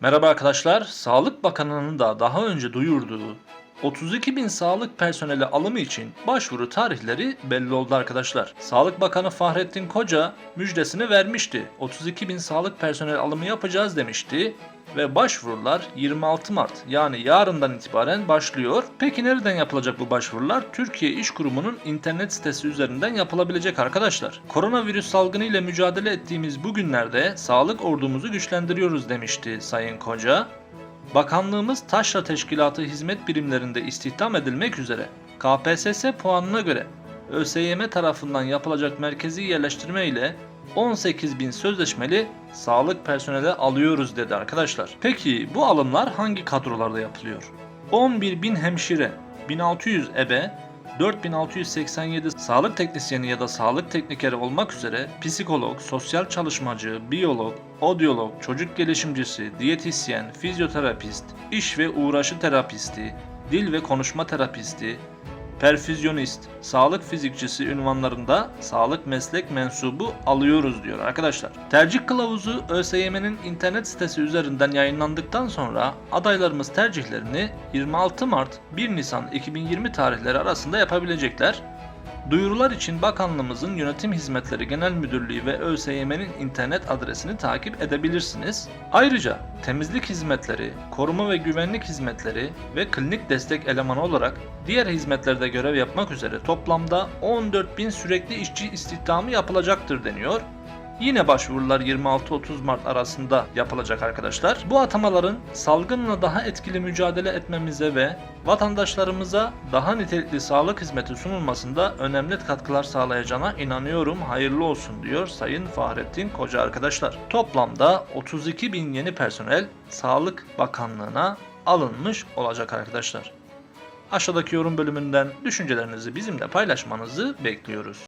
Merhaba arkadaşlar, Sağlık Bakanı'nın da daha önce duyurduğu 32 bin sağlık personeli alımı için başvuru tarihleri belli oldu arkadaşlar. Sağlık Bakanı Fahrettin Koca müjdesini vermişti. 32 bin sağlık personeli alımı yapacağız demişti ve başvurular 26 Mart yani yarından itibaren başlıyor. Peki nereden yapılacak bu başvurular? Türkiye İş Kurumu'nun internet sitesi üzerinden yapılabilecek arkadaşlar. Koronavirüs salgını ile mücadele ettiğimiz bu günlerde sağlık ordumuzu güçlendiriyoruz demişti Sayın Koca. Bakanlığımız taşra teşkilatı hizmet birimlerinde istihdam edilmek üzere KPSS puanına göre ÖSYM tarafından yapılacak merkezi yerleştirme ile 18 bin sözleşmeli sağlık personeli alıyoruz dedi arkadaşlar. Peki bu alımlar hangi kadrolarda yapılıyor? 11 bin hemşire, 1600 ebe, 4687 sağlık teknisyeni ya da sağlık teknikeri olmak üzere psikolog, sosyal çalışmacı, biyolog, odyolog, çocuk gelişimcisi, diyetisyen, fizyoterapist, iş ve uğraşı terapisti, dil ve konuşma terapisti, perfüzyonist, sağlık fizikçisi ünvanlarında sağlık meslek mensubu alıyoruz diyor arkadaşlar. Tercih kılavuzu ÖSYM'nin internet sitesi üzerinden yayınlandıktan sonra adaylarımız tercihlerini 26 Mart 1 Nisan 2020 tarihleri arasında yapabilecekler. Duyurular için bakanlığımızın Yönetim Hizmetleri Genel Müdürlüğü ve ÖSYM'nin internet adresini takip edebilirsiniz. Ayrıca temizlik hizmetleri, koruma ve güvenlik hizmetleri ve klinik destek elemanı olarak diğer hizmetlerde görev yapmak üzere toplamda 14 bin sürekli işçi istihdamı yapılacaktır deniyor. Yine başvurular 26-30 Mart arasında yapılacak arkadaşlar. Bu atamaların salgınla daha etkili mücadele etmemize ve vatandaşlarımıza daha nitelikli sağlık hizmeti sunulmasında önemli katkılar sağlayacağına inanıyorum. Hayırlı olsun diyor Sayın Fahrettin Koca arkadaşlar. Toplamda 32 bin yeni personel Sağlık Bakanlığı'na alınmış olacak arkadaşlar. Aşağıdaki yorum bölümünden düşüncelerinizi bizimle paylaşmanızı bekliyoruz.